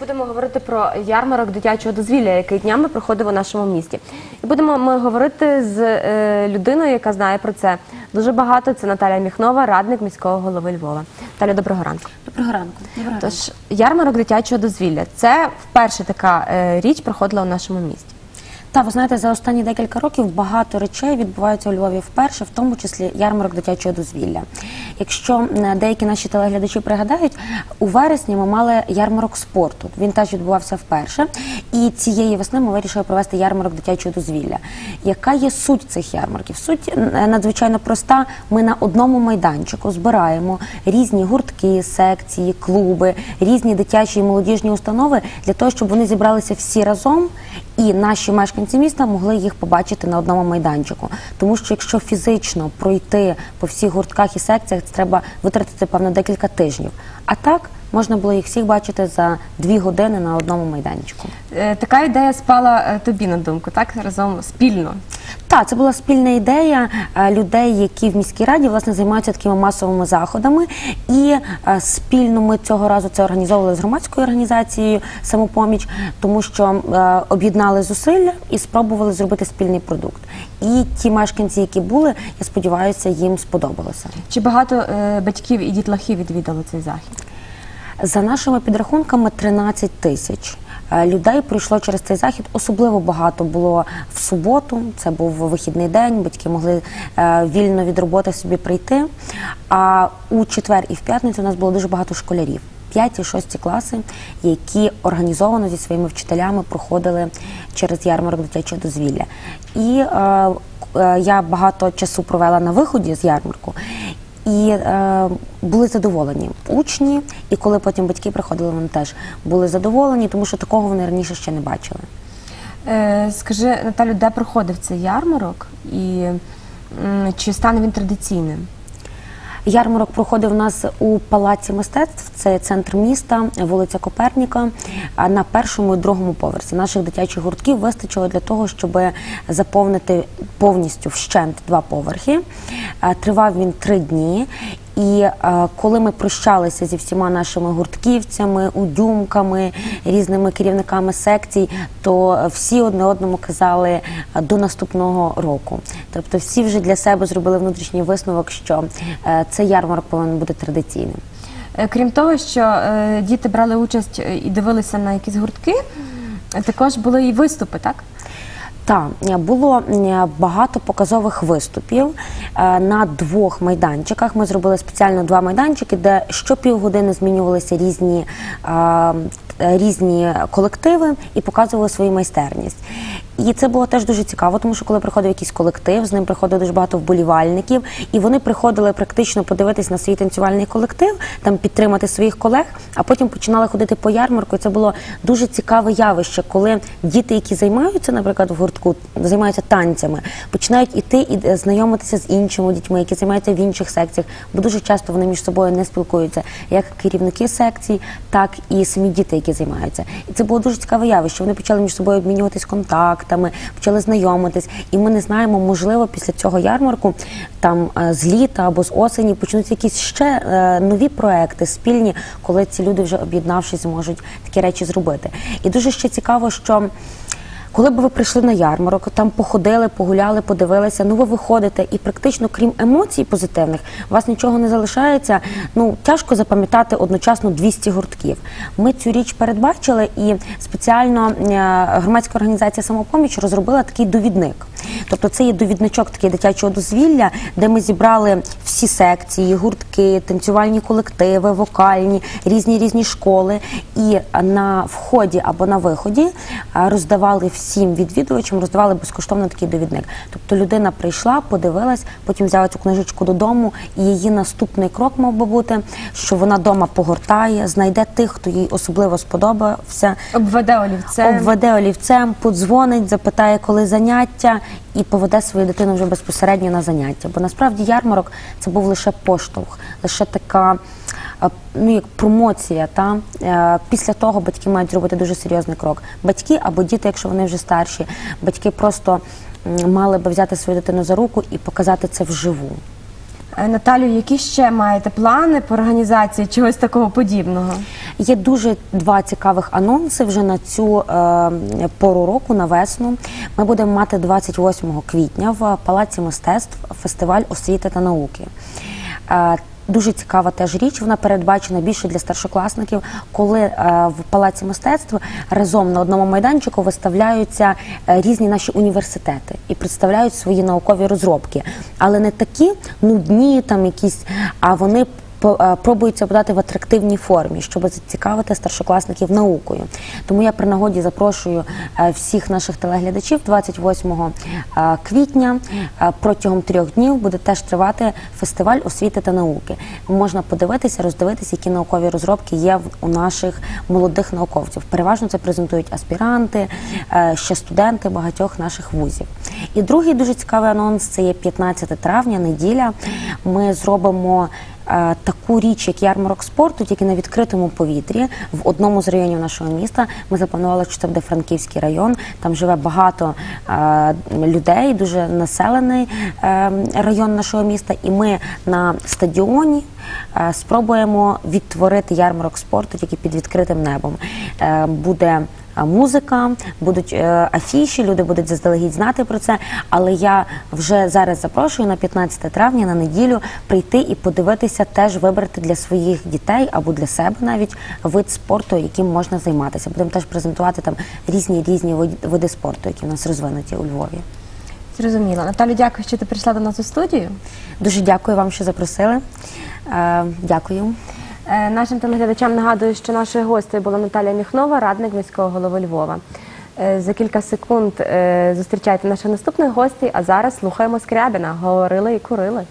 будемо говорити про ярмарок дитячого дозвілля, який днями проходив у нашому місті. І будемо ми говорити з е, людиною, яка знає про це дуже багато. Це Наталя Міхнова, радник міського голови Львова. Наталя, доброго ранку. Доброго ранку. Доброго ранку. Тож ярмарок дитячого дозвілля це вперше така е, річ проходила у нашому місті. Та ви знаєте, за останні декілька років багато речей відбуваються у Львові вперше, в тому числі ярмарок дитячого дозвілля. Якщо деякі наші телеглядачі пригадають, у вересні ми мали ярмарок спорту. Він теж відбувався вперше. І цієї весни ми вирішили провести ярмарок дитячого дозвілля. Яка є суть цих ярмарків? Суть е, надзвичайно проста. Ми на одному майданчику збираємо різні гуртки, секції, клуби, різні дитячі і молодіжні установи для того, щоб вони зібралися всі разом і наші мешканці міста могли їх побачити на одному майданчику. Тому що якщо фізично пройти по всіх гуртках і секціях, це треба витратити певно декілька тижнів. А так можна було їх всіх бачити за дві години на одному майданчику. Е, така ідея спала е, тобі на думку, так разом спільно. Так, це була спільна ідея е, людей, які в міській раді власне займаються такими масовими заходами. І е, спільно ми цього разу це організовували з громадською організацією самопоміч, тому що е, об'єднали зусилля і спробували зробити спільний продукт. І ті мешканці, які були, я сподіваюся, їм сподобалося. Чи багато е, батьків і дітлахів відвідали цей захід? За нашими підрахунками 13 тисяч. Е, Людей прийшло через цей захід. Особливо багато було в суботу. Це був вихідний день. Батьки могли е, вільно від роботи собі прийти. А у четвер і в п'ятницю у нас було дуже багато школярів. П'яті, і шості класи, які організовано зі своїми вчителями проходили через ярмарок дитячого дозвілля. І е, е, я багато часу провела на виході з ярмарку. І е, були задоволені учні, і коли потім батьки приходили, вони теж були задоволені, тому що такого вони раніше ще не бачили. Е, скажи, Наталю, де проходив цей ярмарок і чи стане він традиційним? Ярмарок проходив у нас у палаці мистецтв. Це центр міста, вулиця Коперніка. На першому і другому поверсі наших дитячих гуртків вистачило для того, щоб заповнити повністю вщент два поверхи. Тривав він три дні. І е, коли ми прощалися зі всіма нашими гуртківцями, удюмками, різними керівниками секцій, то всі одне одному казали е, до наступного року. Тобто, всі вже для себе зробили внутрішній висновок, що е, цей ярмарок повинен бути традиційним. Е, Крім того, що е, діти брали участь е, і дивилися на якісь гуртки, також були і виступи, так? Так, було багато показових виступів е, на двох майданчиках. Ми зробили спеціально два майданчики, де щопівгодини змінювалися різні, е, різні колективи і показували свою майстерність. І це було теж дуже цікаво, тому що коли приходив якийсь колектив, з ним приходило дуже багато вболівальників, і вони приходили практично подивитись на свій танцювальний колектив, там підтримати своїх колег, а потім починали ходити по ярмарку. І це було дуже цікаве явище, коли діти, які займаються, наприклад, в гуртку, займаються танцями, починають іти і е, знайомитися з іншими дітьми, які займаються в інших секціях, бо дуже часто вони між собою не спілкуються, як керівники секцій, так і самі діти, які займаються. І це було дуже цікаве явище. Вони почали між собою обмінюватись контактами, почали знайомитись. І ми не знаємо, можливо, після цього ярмарку там е, з літа або з осені почнуться якісь ще е, нові проекти спільні, коли ці люди вже об'єднавшись зможуть такі речі зробити. І дуже ще цікаво, що. Коли б ви прийшли на ярмарок, там походили, погуляли, подивилися, ну ви виходите, і практично, крім емоцій позитивних, у вас нічого не залишається. Ну тяжко запам'ятати одночасно 200 гуртків. Ми цю річ передбачили, і спеціально е, громадська організація самопоміч розробила такий довідник. Тобто це є довідничок такий дитячого дозвілля, де ми зібрали всі секції, гуртки, танцювальні колективи, вокальні, різні різні школи. І на вході або на виході роздавали всім відвідувачам, роздавали безкоштовно такий довідник. Тобто людина прийшла, подивилась, потім взяла цю книжечку додому, і її наступний крок мав би бути, що вона вдома погортає, знайде тих, хто їй особливо сподобався, Обведе олівцем. обведе олівцем, подзвонить, запитає, коли заняття, і поведе свою дитину вже безпосередньо на заняття. Бо насправді ярмарок це був лише поштовх, лише така. е, Ну, як промоція, та Е, після того батьки мають зробити дуже серйозний крок. Батьки або діти, якщо вони вже старші, батьки просто мали би взяти свою дитину за руку і показати це вживу. Е, Наталю, які ще маєте плани по організації чогось такого подібного? Є дуже два цікавих анонси вже на цю е, пору року, на весну. Ми будемо мати 28 квітня в Палаці мистецтв фестиваль освіти та науки. Дуже цікава теж річ. Вона передбачена більше для старшокласників, коли е, в палаці мистецтв разом на одному майданчику виставляються е, різні наші університети і представляють свої наукові розробки, але не такі нудні, там якісь, а вони пробуються подати в атрактивній формі, щоб зацікавити старшокласників наукою. Тому я при нагоді запрошую е, всіх наших телеглядачів 28 е, квітня е, протягом трьох днів буде теж тривати фестиваль освіти та науки. Можна подивитися, роздивитися, які наукові розробки є у наших молодих науковців. Переважно це презентують аспіранти, е, ще студенти багатьох наших вузів. І другий дуже цікавий анонс це є 15 травня, неділя. Ми зробимо е, таку річ, як ярмарок спорту, тільки на відкритому повітрі в одному з районів нашого міста. Ми запланували, що це буде Франківський район. Там живе багато е, людей, дуже населений е, район нашого міста. І ми на стадіоні е, спробуємо відтворити ярмарок спорту тільки під відкритим небом. Е, буде музика, будуть е, афіші, люди будуть заздалегідь знати про це. Але я вже зараз запрошую на 15 травня на неділю прийти і подивитися, теж вибрати для своїх дітей або для себе навіть вид спорту, яким можна займатися. Будемо теж презентувати там різні різні вид- види спорту, які в нас розвинуті у Львові. Зрозуміло. Наталю, дякую, що ти прийшла до нас у студію. Дуже дякую вам, що запросили. Е, Дякую. Е, Нашим телеглядачам нагадую, що нашою гостею була Наталія Міхнова, радник міського голови Львова. Е, За кілька секунд е, зустрічайте наших наступних гостей, а зараз слухаємо Скрябіна. Говорили і курили.